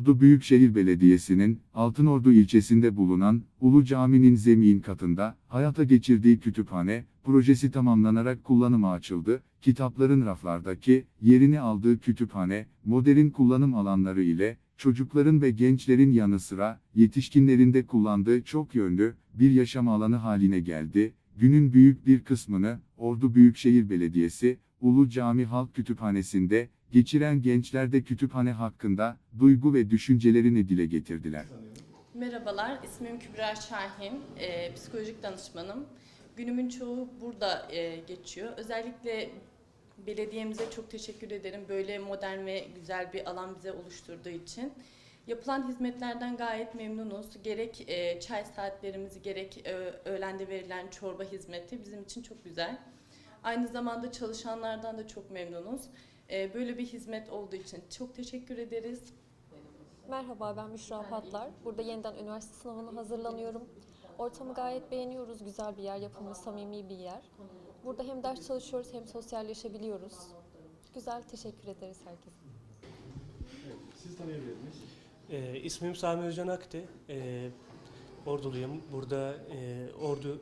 Ordu Büyükşehir Belediyesi'nin Altınordu ilçesinde bulunan Ulu Cami'nin zemin katında hayata geçirdiği kütüphane projesi tamamlanarak kullanıma açıldı. Kitapların raflardaki yerini aldığı kütüphane, modern kullanım alanları ile çocukların ve gençlerin yanı sıra yetişkinlerin de kullandığı çok yönlü bir yaşam alanı haline geldi. Günün büyük bir kısmını Ordu Büyükşehir Belediyesi Ulu Cami Halk Kütüphanesi'nde geçiren gençler de kütüphane hakkında duygu ve düşüncelerini dile getirdiler. Merhabalar, ismim Kübra Şahin, e, psikolojik danışmanım. Günümün çoğu burada e, geçiyor. Özellikle belediyemize çok teşekkür ederim. Böyle modern ve güzel bir alan bize oluşturduğu için. Yapılan hizmetlerden gayet memnunuz. Gerek e, çay saatlerimizi, gerek e, öğlende verilen çorba hizmeti bizim için çok güzel. Aynı zamanda çalışanlardan da çok memnunuz. E, böyle bir hizmet olduğu için çok teşekkür ederiz. Merhaba ben Büşra Patlar. Burada yeniden üniversite sınavına hazırlanıyorum. Ortamı gayet beğeniyoruz. Güzel bir yer, yapımı samimi bir yer. Burada hem ders çalışıyoruz hem sosyalleşebiliyoruz. Güzel, teşekkür ederiz herkese. Siz tanıyabilir miyiz? Ee, ismim Sami Özcan Akti. Ee, Orduluyum. Burada e, Ordu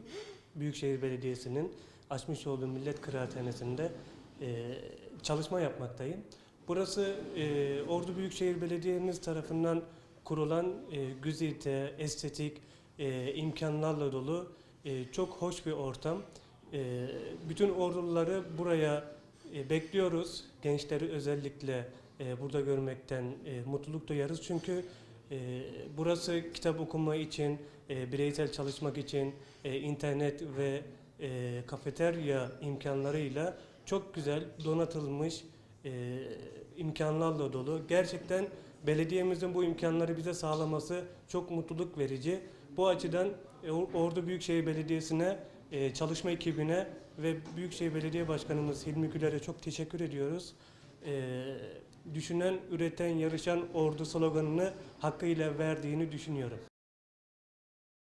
Büyükşehir Belediyesi'nin açmış olduğu Millet Kıraathanesi'nde e, çalışma yapmaktayım. Burası e, Ordu Büyükşehir Belediye'miz tarafından kurulan e, güzide, estetik e, imkanlarla dolu e, çok hoş bir ortam. E, bütün Orduluları buraya e, bekliyoruz. Gençleri özellikle e, burada görmekten e, mutluluk duyarız. Çünkü e, burası kitap okuma için, e, bireysel çalışmak için, e, internet ve e, kafeterya imkanlarıyla çok güzel donatılmış e, imkanlarla dolu. Gerçekten belediyemizin bu imkanları bize sağlaması çok mutluluk verici. Bu açıdan e, Or- Ordu Büyükşehir Belediyesi'ne, e, çalışma ekibine ve Büyükşehir Belediye Başkanımız Hilmi Güler'e çok teşekkür ediyoruz. E, düşünen, üreten, yarışan ordu sloganını hakkıyla verdiğini düşünüyorum.